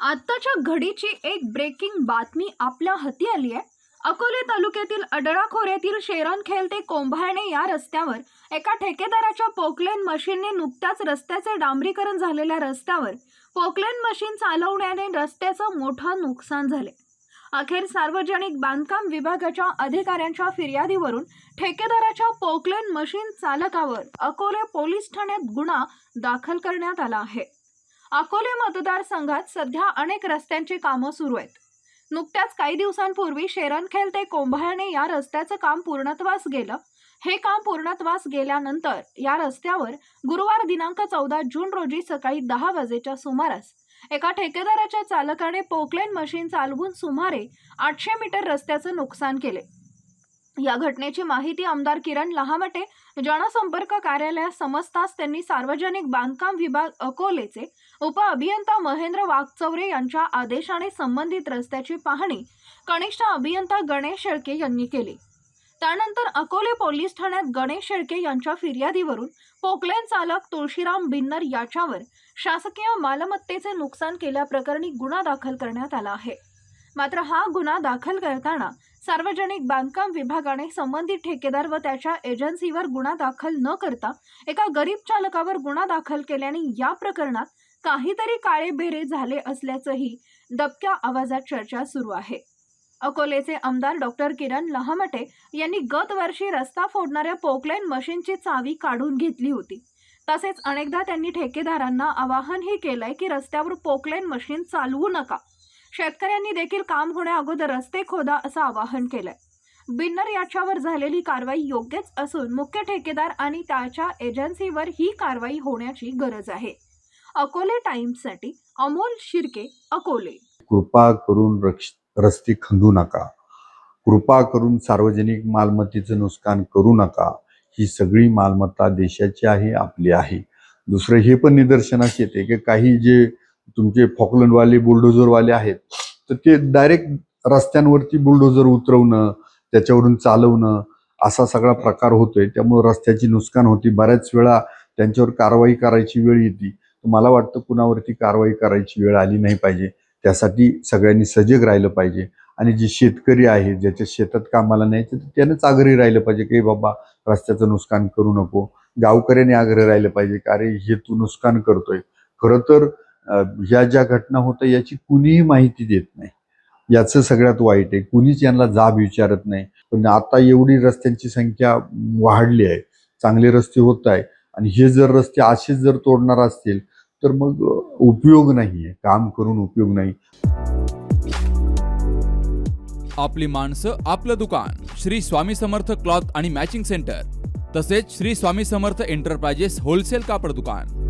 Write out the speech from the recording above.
आत्ताच्या घडीची एक ब्रेकिंग बातमी आपल्या हाती आली आहे. अकोले तालुक्यातील अडळा खोऱ्यातील शेरणखेल ते कोंभाळणे या रस्त्यावर एका ठेकेदाराच्या पोकलेन मशीनने नुकत्याच रस्त्याचे डांबरीकरण झालेल्या रस्त्यावर पोकलेन मशीन चालवण्याने रस्त्याचं मोठं नुकसान झाले. अखेर सार्वजनिक बांधकाम विभागाच्या अधिकाऱ्यांच्या फिर्यादीवरून ठेकेदाराच्या पोकलेन मशीन चालकावर अकोले पोलीस ठाण्यात गुन्हा दाखल करण्यात आला आहे. अकोले मतदारसंघात सध्या अनेक रस्त्यांची कामं सुरू आहेत. नुकत्याच काही दिवसांपूर्वी शेरणखेल ते कोंभाळणे या रस्त्याचं काम पूर्णत्वास गेलं. हे काम पूर्णत्वास गेल्यानंतर या रस्त्यावर गुरुवार दिनांक चौदा जून रोजी सकाळी दहा वाजेच्या सुमारास एका ठेकेदाराच्या चालकाने पोकलेन मशीन चालवून सुमारे आठशे मीटर रस्त्याचं नुकसान केले. या घटनेची माहिती आमदार किरण लहामटे जनसंपर्क कार्यालयात समजताच त्यांनी सार्वजनिक बांधकाम विभाग अकोलेचे उपअभियंता महेंद्र वाघचौरे यांच्या आदेशाने संबंधित रस्त्याची पाहणी कनिष्ठ अभियंता गणेश शेळके यांनी केली. त्यानंतर अकोले पोलीस ठाण्यात गणेश शेळके यांच्या फिर्यादीवरून पोकलेन चालक तुळशीराम बिन्नर याच्यावर शासकीय मालमत्तेचे नुकसान केल्याप्रकरणी गुन्हा दाखल करण्यात आला आहे. मात्र हा गुन्हा दाखल करताना सार्वजनिक बांधकाम विभागाने संबंधित ठेकेदार व त्याच्या एजन्सीवर गुन्हा दाखल न करता एका गरीब चालकावर गुन्हा दाखल केल्याने या प्रकरणात काहीतरी काळेबेरे झाले असल्याचंही दबक्या आवाजात चर्चा सुरू आहे. अकोलेचे आमदार डॉक्टर किरण लहामटे यांनी गत वर्षी रस्ता फोडणाऱ्या पोकलेन मशीनची चावी काढून घेतली होती. तसेच अनेकदा त्यांनी ठेकेदारांना आवाहनही केलंय की रस्त्यावर पोकलेन मशीन चालवू नका शेतकऱ्यांनी देखील काम होण्याअगोदर रस्ते खोदा असं आवाहन केलंय. बिन्नर याच्यावर झालेली कारवाई योग्यच असून मुख्य ठेकेदार आणि त्याच्या एजन्सीवर ही कारवाई होण्याची गरज आहे. अकोले टाइम्ससाठी अमोल शिर्के अकोले. कृपा करून रक्ष रस्ते खंदू नका. कृपा करून सार्वजनिक मालमत्तेचं नुकसान करू नका. ही सगळी मालमत्ता देशाची आहे आपली आहे. दुसरं हे पण निदर्शनास येते की काही जे तुमचे फॉकलंडवाले बुलडोझरवाले आहेत तर ते डायरेक्ट रस्त्यांवरती बुलडोझर उतरवणं त्याच्यावरून चालवणं असा सगळा प्रकार होतोय. त्यामुळे रस्त्याची नुकसान होती. बऱ्याच वेळा त्यांच्यावर कारवाई करायची वेळ येते. मला वाटतं कुणावरती कारवाई करायची वेळ आली नाही पाहिजे. त्यासाठी सगळ्यांनी सजग राहिलं पाहिजे. आणि जे शेतकरी आहे ज्याच्या शेतात कामाला नाही तर त्यानंच आग्रही राहिलं पाहिजे की बाबा रस्त्याचं नुकसान करू नको. गावकऱ्याने आग्रह राहिलं पाहिजे का अरे हे तू नुकसान करतोय. खरं तर ह्या ज्या घटना होत्या याची कुणीही माहिती देत नाही. याचं सगळ्यात वाईट आहे. कुणीच यांना जाब विचारत नाही. पण आता एवढी रस्त्यांची संख्या वाढली आहे. चांगले रस्ते होत आहे. आणि हे जर रस्ते असेच जर तोडणार असतील तर मग उपयोग नाही आहे काम करून उपयोग नाही. आपली माणसं आपलं दुकान. श्री स्वामी समर्थ क्लॉथ आणि मॅचिंग सेंटर. तसेच श्री स्वामी समर्थ एंटरप्राइजेस होलसेल कापड दुकान.